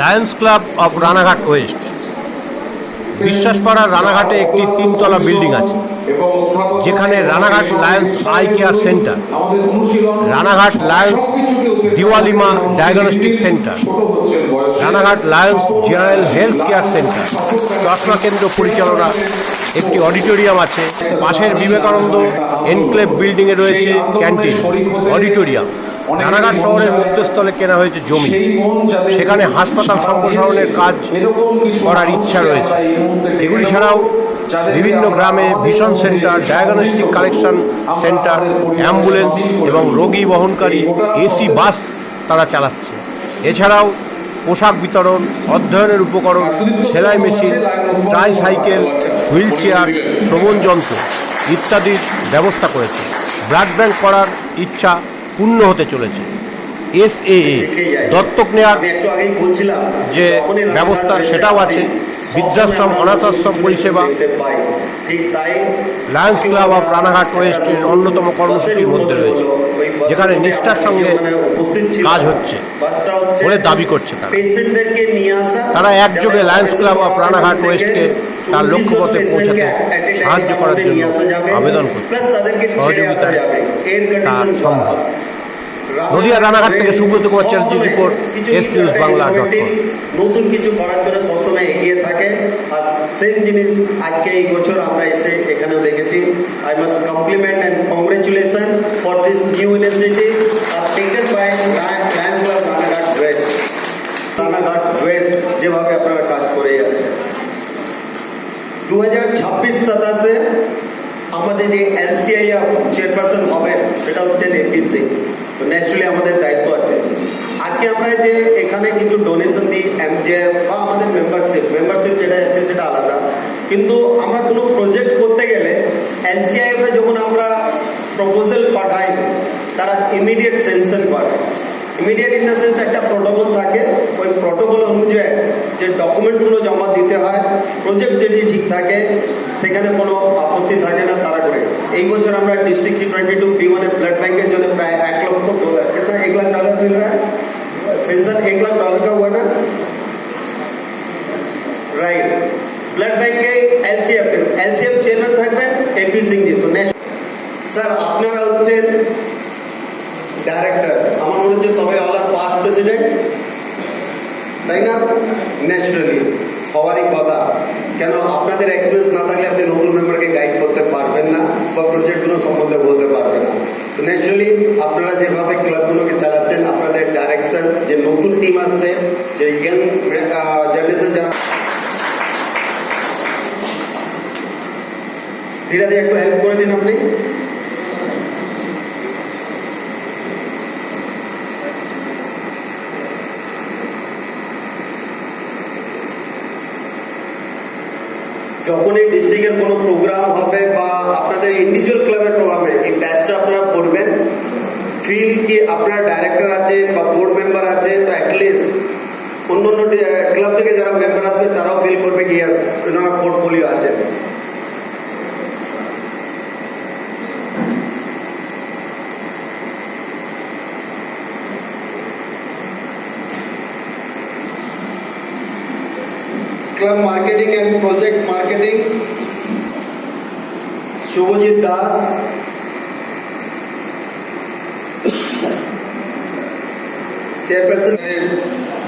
Lions Club of Ranaghat West বিশ্বাসপাড়ার রানাঘাটে একটি তিনতলা বিল্ডিং আছে, যেখানে Ranaghat Lions eye care centre Ranaghat Lions দিওয়ালিমা diagnostic centre Ranaghat Lions general health care centre চশমা কেন্দ্র পরিচালনা একটি অডিটোরিয়াম আছে, পাশের বিবেকানন্দ এনক্লেভ বিল্ডিংয়ে রয়েছে ক্যান্টিন, অডিটোরিয়াম। রানাঘাট শহরের মধ্যস্থলে কেনা হয়েছে জমি। সেখানে হাসপাতাল সম্প্রসারণের কাজ করার ইচ্ছা রয়েছে। এগুলি ছাড়াও বিভিন্ন গ্রামে vision centre diagnostic collection centre ambulance এবং রোগী বহনকারী এসি বাস তারা চালাচ্ছে। এছাড়াও পোশাক বিতরণ অধ্যয়নের উপকরণ সেলাই machine tricycle wheelchair শ্রবণ যন্ত্র ইত্যাদির ব্যবস্থা করেছে। ব্লাড ব্যাংক করার ইচ্ছা পূর্ণ হতে চলেছে। এস এ দত্তক নেওয়ার একটু আগেই বলছিলাম যে ব্যবস্থা সেটাও আছে। বৃদ্ধাশ্রম অনাথাশ্রম অনাথ আশ্রম পরিষেবা। লায়ন্স ক্লাব অফ রানাঘাট ওয়েস্টের অন্যতম কর্মসূচির মধ্যে রয়েছে। যেখানে নিষ্ঠার সঙ্গে কাজ হচ্ছে বলে দাবি করছে তারা। একযোগে লায়ন্স ক্লাব অফ রানাঘাট ওয়েস্টকে তার লক্ষ্যপথে পৌঁছাতে সাহায্য করার জন্য আবেদন করছে। সহযোগিতা তা সম্ভব। নদিয়া রানাঘাট থেকে Subrata Kumar চ্যাটার্জির report, S news Bangla dot নতুন কিছু করার জন্য সবসময় এগিয়ে থাকে। আর সেম জিনিস আজকে এই বছর আমরা এসে এখানেও দেখেছি। I must compliment and congratulation for this new initiative are taken by Ranaghat West Ranaghat West যেভাবে আপনারা কাজ করে যাচ্ছেন। দু হাজার ছাব্বিশ সাতাশে আমাদের যে এলসিআই চেয়ারপারসন হবেন সেটা হচ্ছেন এপি সিং তো ন্যাচুরালি আমাদের দায়িত্ব আছে। আজকে আমরা যে এখানে কিছু ডোনেশন দিই এমজেএফ বা আমাদের মেম্বারশিপ মেম্বারশিপ যেটা আছে সেটা আলাদা। কিন্তু আমরা কোনো প্রজেক্ট করতে গেলে এলসিআইএফ এ যখন আমরা প্রপোজাল পাঠাই, তারা ইমিডিয়েট সেনশন করে। ইমিডিয়েট ইন দ্য সেন্স একটা প্রোটোকল থাকে, ওই প্রোটোকল অনুযায়ী যে ডকুমেন্টসগুলো জমা দিতে হয় প্রজেক্ট যদি ঠিক থাকে সেখানে কোনো আপত্তি থাকে না তারা করে এই বছর আমরা district G twenty two B ওয়ানে ব্লাড ব্যাংকের জন্য প্রায় এক লক্ষ ডলার कितना एक लाख डॉलर मिल रहा है सेंसर एक लाख डॉलर का हुआ ना রাইট ব্লাড ব্যাংকে এলসিএফ এলসিএফ চেয়ারম্যান থাকবেন এপি সিং জি তো নেক্সট স্যার আপনারা হচ্ছেন ডাইরেক্টর আমার মনে হচ্ছে সবাই অল আর পাস্ট প্রেসিডেন্ট তাই না ন্যাচারালি হওয়ারই কথা। কেন? আপনাদের এক্সপিরিয়েন্স না থাকলে আপনি নতুন মেম্বারকে গাইড করতে পারবেন না বা প্রজেক্টগুলো সম্বন্ধে বলতে পারবেন না। তো ন্যাচুরালি আপনারা যেভাবে ক্লাবগুলোকে চালাচ্ছেন, আপনাদের ডাইরেকশন যে নতুন টিম আসছে, যে ইয়াং জেনারেশন যারা ধীরে ধীরে একটু হেল্প করে দিন আপনি। যখনই ডিস্ট্রিক্টের কোনো প্রোগ্রাম হবে বা আপনাদের ইন্ডিভিজুয়াল ক্লাবের প্রোগ্রামে এই ব্যাচটা আপনারা করবেন। ফিল কি আপনার ডাইরেক্টর আছে বা বোর্ড মেম্বার আছে, তো অ্যাটলিস্ট অন্য অন্য ক্লাব থেকে যারা মেম্বার আসবে, তারাও ফিল করবে কি ওনারা পোর্টফোলিও আছে। Club marketing and project marketing. Subhajit Das. Chairperson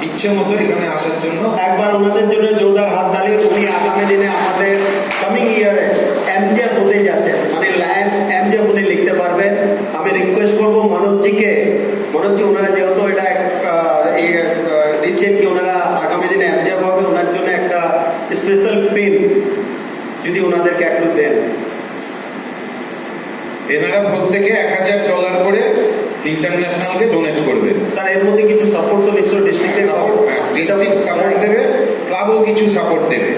ইচ্ছে মতো এখানে আসার জন্য। একবার ওনাদের জন্য জোরদার হাত তালি উনি আগামী দিনে আমাদের কামিং ইয়ারে এমজিএফ হতে যাচ্ছেন। মানে লাইন এমজিএফ উনি লিখতে পারবেন। আমি রিকোয়েস্ট করব মনোজজিকে মনোজজি ওনারা যেহেতু এটা এক, আহ, এই, আহ, দিচ্ছেন কি ওনারা আগামী দিনে এমজিএফ হবে ওনার জন্য একটা স্পেশাল পিন যদি ওনাদেরকে একটু দেন। এনারা প্রত্যেকে এক হাজার ডলার করে ইন্টারন্যাশনালকে ডোনেট করবে। স্যার এর মধ্যে কিছু সাপোর্ট তো নিশ্চয়ই ডিস্ট্রিক্টে ডিস্ট্রিক্ট সাপোর্ট দেবে ক্লাবও কিছু সাপোর্ট দেবে।